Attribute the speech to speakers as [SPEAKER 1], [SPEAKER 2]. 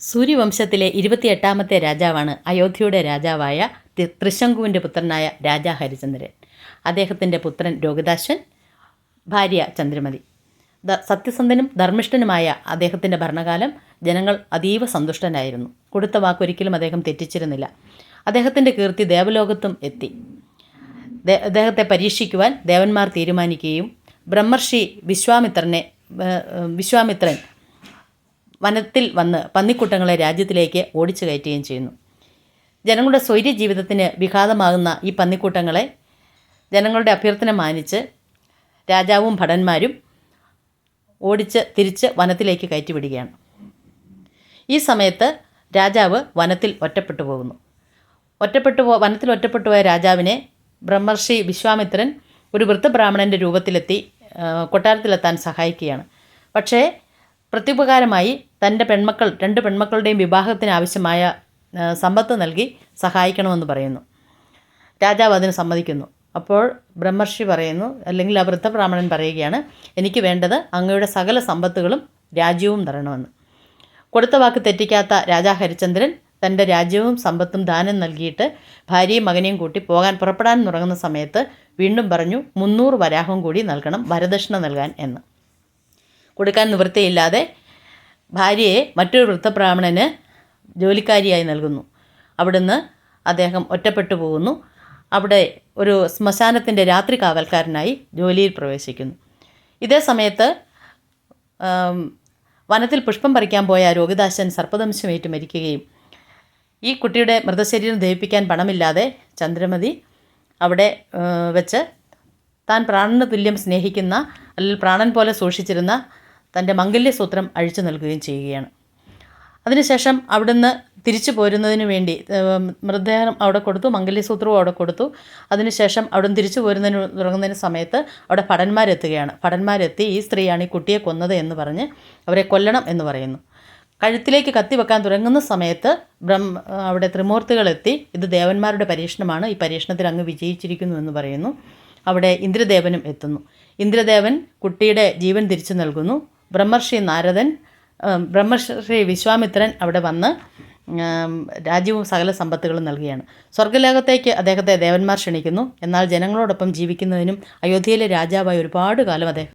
[SPEAKER 1] സൂര്യവംശത്തിലെ ഇരുപത്തിയെട്ടാമത്തെ രാജാവാണ് അയോധ്യയുടെ രാജാവായ തൃശങ്കുവിന്റെ പുത്രനായ രാജാ ഹരിചന്ദ്രൻ. അദ്ദേഹത്തിന്റെ പുത്രൻ രോഗദാശൻ ഭാര്യ ചന്ദ്രമതി. ദ സത്യസന്ധനും ധർമ്മിഷ്ഠനുമായ അദ്ദേഹത്തിന്റെ ഭരണകാലം ജനങ്ങൾ അതീവ സന്തുഷ്ടനായിരുന്നു. കൊടുത്ത വാക്കൊരിക്കലും അദ്ദേഹം തെറ്റിച്ചിരുന്നില്ല. അദ്ദേഹത്തിന്റെ കീർത്തി ദേവലോകത്തും എത്തി. അദ്ദേഹത്തെ പരീക്ഷിക്കുവാൻ ദേവന്മാർ തീരുമാനിക്കുകയും ബ്രഹ്മർഷി വിശ്വാമിത്രനെ വിശ്വാമിത്രൻ വനത്തിൽ വന്ന് പന്നിക്കൂട്ടങ്ങളെ രാജ്യത്തിലേക്ക് ഓടിച്ചു കയറ്റുകയും ചെയ്യുന്നു. ജനങ്ങളുടെ സ്വൈര്യ ജീവിതത്തിന് വിഘാതമാകുന്ന ഈ പന്നിക്കൂട്ടങ്ങളെ ജനങ്ങളുടെ അഭ്യർത്ഥന മാനിച്ച് രാജാവും ഭടന്മാരും ഓടിച്ച് തിരിച്ച് വനത്തിലേക്ക് കയറ്റിവിടുകയാണ്. ഈ സമയത്ത് രാജാവ് വനത്തിൽ ഒറ്റപ്പെട്ടു പോകുന്നു. ഒറ്റപ്പെട്ടു പോ വനത്തിൽ ഒറ്റപ്പെട്ടു പോയ രാജാവിനെ ബ്രഹ്മർഷി വിശ്വാമിത്രൻ ഒരു വൃദ്ധബ്രാഹ്മണന്റെ രൂപത്തിലെത്തി കൊട്ടാരത്തിലെത്താൻ സഹായിക്കുകയാണ്. പക്ഷേ പ്രത്യുപകാരമായി തന്റെ പെൺമക്കൾ രണ്ട് പെൺമക്കളുടെയും വിവാഹത്തിന് ആവശ്യമായ സമ്പത്ത് നൽകി സഹായിക്കണമെന്ന് പറയുന്നു. രാജാവ് അതിന് സമ്മതിക്കുന്നു. അപ്പോൾ ബ്രഹ്മർഷി പറയുന്നു അല്ലെങ്കിൽ ആ വൃദ്ധബ്രാഹ്മണൻ പറയുകയാണ് എനിക്ക് വേണ്ടത് അങ്ങയുടെ സകല സമ്പത്തുകളും രാജ്യവും തരണമെന്ന്. കൊടുത്ത വാക്ക് തെറ്റിക്കാത്ത രാജാ ഹരിചന്ദ്രൻ തന്റെ രാജ്യവും സമ്പത്തും ദാനം നൽകിയിട്ട് ഭാര്യയും മകനെയും കൂട്ടി പോകാൻ പുറപ്പെടാൻ തുടങ്ങുന്ന സമയത്ത് വീണ്ടും പറഞ്ഞു മുന്നൂറ് വരാഹം കൂടി നൽകണം വരദക്ഷിണ നൽകാൻ എന്ന്. കൊടുക്കാൻ നിവൃത്തിയില്ലാതെ ഭാര്യയെ മറ്റൊരു വൃദ്ധബ്രാഹ്മണന് ജോലിക്കാരിയായി നൽകുന്നു. അവിടുന്ന് അദ്ദേഹം ഒറ്റപ്പെട്ടു പോകുന്നു. അവിടെ ഒരു ശ്മശാനത്തിന്റെ രാത്രി കാവൽക്കാരനായി ജോലിയിൽ പ്രവേശിക്കുന്നു. ഇതേ സമയത്ത് വനത്തിൽ പുഷ്പം പറിക്കാൻ പോയ രോഗദാസൻ സർപ്പദംശമേറ്റ് മരിക്കുകയും ഈ കുട്ടിയുടെ മൃതശരീരം ദഹിപ്പിക്കാൻ പണമില്ലാതെ ചന്ദ്രമതി അവിടെ വെച്ച് താൻ പ്രാണന് തുല്യം സ്നേഹിക്കുന്ന അല്ലെങ്കിൽ പ്രാണൻ പോലെ സൂക്ഷിച്ചിരുന്ന തന്റെ മംഗല്യസൂത്രം അഴിച്ചു നൽകുകയും ചെയ്യുകയാണ്. അതിനുശേഷം അവിടുന്ന് തിരിച്ചു പോരുന്നതിന് വേണ്ടി മൃതദേഹം അവിടെ കൊടുത്തു മംഗല്യസൂത്രവും അവിടെ കൊടുത്തു. അതിനുശേഷം അവിടുന്ന് തിരിച്ചു പോരുന്നതിന് തുടങ്ങുന്നതിന് സമയത്ത് അവിടെ ഭടന്മാരെത്തുകയാണ്. ഭടന്മാരെത്തി ഈ സ്ത്രീയാണ് ഈ കുട്ടിയെ കൊന്നത് എന്ന് പറഞ്ഞ് അവരെ കൊല്ലണം എന്ന് പറയുന്നു. കഴുത്തിലേക്ക് കത്തി വെക്കാൻ തുടങ്ങുന്ന സമയത്ത് ബ്രഹ്മ അവിടെ ത്രിമൂർത്തികളെത്തി. ഇത് ദേവന്മാരുടെ പരീക്ഷണമാണ്. ഈ പരീക്ഷണത്തിൽ അങ്ങ് വിജയിച്ചിരിക്കുന്നു എന്ന് പറയുന്നു. അവിടെ ഇന്ദ്രദേവനും എത്തുന്നു. ഇന്ദ്രദേവൻ കുട്ടിയുടെ ജീവൻ തിരിച്ചു നൽകുന്നു. ബ്രഹ്മർഷി നാരദൻ ബ്രഹ്മർഷി വിശ്വാമിത്രൻ അവിടെ വന്ന് രാജ്യവും സകല സമ്പത്തുകളും നൽകുകയാണ് സ്വർഗലോകത്തേക്ക് അദ്ദേഹത്തെ ദേവന്മാർ ക്ഷണിക്കുന്നു. എന്നാൽ ജനങ്ങളോടൊപ്പം ജീവിക്കുന്നതിനും അയോധ്യയിലെ രാജാവായി ഒരുപാട് കാലം അദ്ദേഹം